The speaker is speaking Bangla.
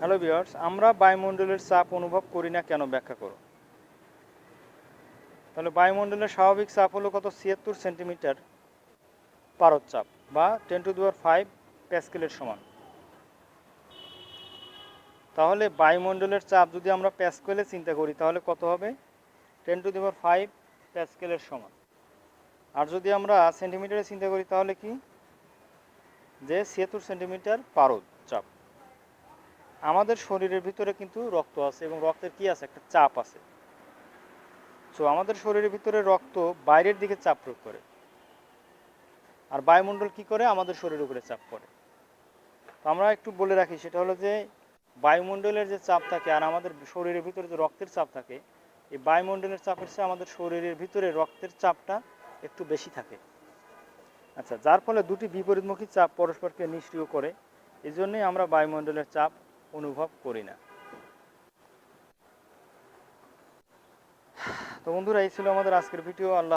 হ্যালো বিয়ার্স আমরা বায়ুমণ্ডলের চাপ অনুভব করি না কেন ব্যাখ্যা করো? তাহলে বায়ুমণ্ডলের স্বাভাবিক চাপ হলো কত? ছিয়াত্তর সেন্টিমিটার পারদ চাপ বা ten to the power five প্যাসকেলের সমান। তাহলে বায়ুমণ্ডলের চাপ যদি আমরা প্যাসকেলে চিন্তা করি, তাহলে কত হবে? Ten to the power five প্যাসকেলের সমান। আর যদি আমরা সেন্টিমিটারে চিন্তা করি, তাহলে কি? যে ছিয়াত্তর সেন্টিমিটার পারদ চাপ। আমাদের শরীরের ভিতরে কিন্তু রক্ত আছে এবং রক্তের কি আছে? একটা চাপ আছে। সো আমাদের শরীরের ভিতরে রক্ত বাইরের দিকে চাপ প্রয়োগ করে। আর বায়ুমণ্ডল কি করে? আমাদের শরীরের উপরে চাপ পড়ে। তো আমরা একটু বলে রাখি, সেটা হলো যে বায়ুমণ্ডলের যে চাপ থাকে আর আমাদের শরীরের ভিতরে যে রক্তের চাপ থাকে, এই বায়ুমণ্ডলের চাপের চেয়ে আমাদের শরীরের ভিতরে রক্তের চাপটা একটু বেশি থাকে। আচ্ছা যার ফলে দুটি বিপরীতমুখী চাপ পরস্পরকে নিষ্ক্রিয় করে। এই জন্যই আমরা বায়ুমণ্ডলের চাপ অনুভব করি না। তো বন্ধুরা এই ছিল আমাদের আজকের ভিডিও। আল্লাহ